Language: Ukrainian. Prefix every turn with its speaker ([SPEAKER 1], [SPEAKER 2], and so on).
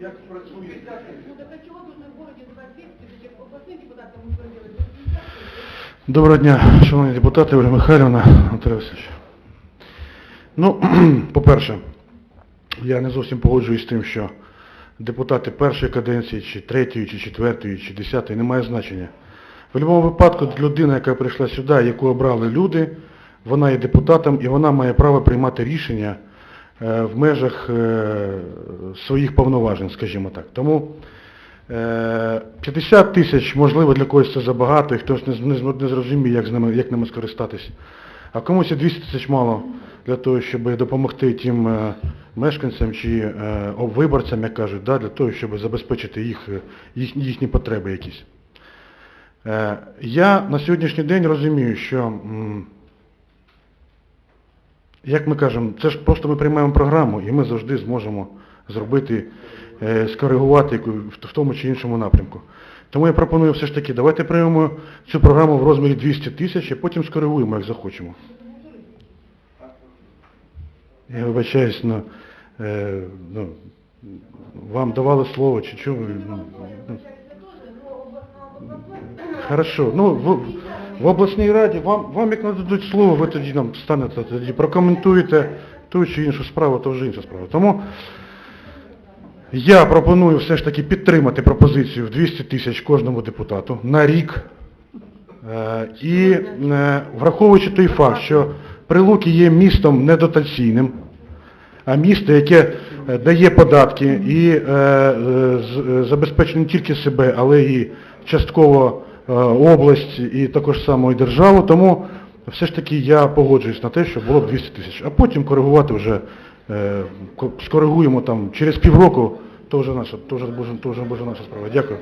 [SPEAKER 1] як працює.
[SPEAKER 2] Ну так а чего нужно в городе 25 тысяч областным депутатам нужно делать? 80 тысяч?
[SPEAKER 1] Доброго дня, шановні депутати, Оля Михайлівна, Анатолій Васильович. Ну, по-перше, я не зовсім погоджуюсь з тим, що депутати першої каденції, чи третьої, чи четвертої, чи десятої, не має значення. В будь-якому випадку людина, яка прийшла сюди, яку обрали люди, вона є депутатом і вона має право приймати рішення е, в межах е, своїх повноважень, скажімо так. Тому Е, 50 тисяч, можливо, для когось це забагато, і хтось не, зрозуміє, як, ними, як ними скористатись. А комусь і 200 тисяч мало для того, щоб допомогти тим е, мешканцям чи е, о, виборцям, як кажуть, да, для того, щоб забезпечити їх, е, їх, їхні потреби якісь. Е, я на сьогоднішній день розумію, що, як ми кажемо, це ж просто ми приймаємо програму, і ми завжди зможемо зробити, е, скоригувати в тому чи іншому напрямку. Тому я пропоную все ж таки, давайте приймемо цю програму в розмірі 200 тисяч, а потім скоригуємо, як захочемо. Я вибачаюсь, но, е, ну, вам давали слово, чи чого? ну, ну, Хорошо. Ну, в, обласній раді вам, вам як нададуть слово, ви тоді нам станете, тоді прокоментуєте ту чи іншу справу, то вже інша справа. Тому я пропоную все ж таки підтримати пропозицію в 200 тисяч кожному депутату на рік. Е, І е, враховуючи той факт, що Прилуки є містом недотаційним, а місто, яке е, дає податки і забезпечує не тільки себе, але і частково область і також само і державу, тому все ж таки я погоджуюсь на те, що було б 200 тисяч. А потім коригувати вже, е, скоригуємо там через півроку, то вже наша, то вже, буде- то вже наша справа. Дякую.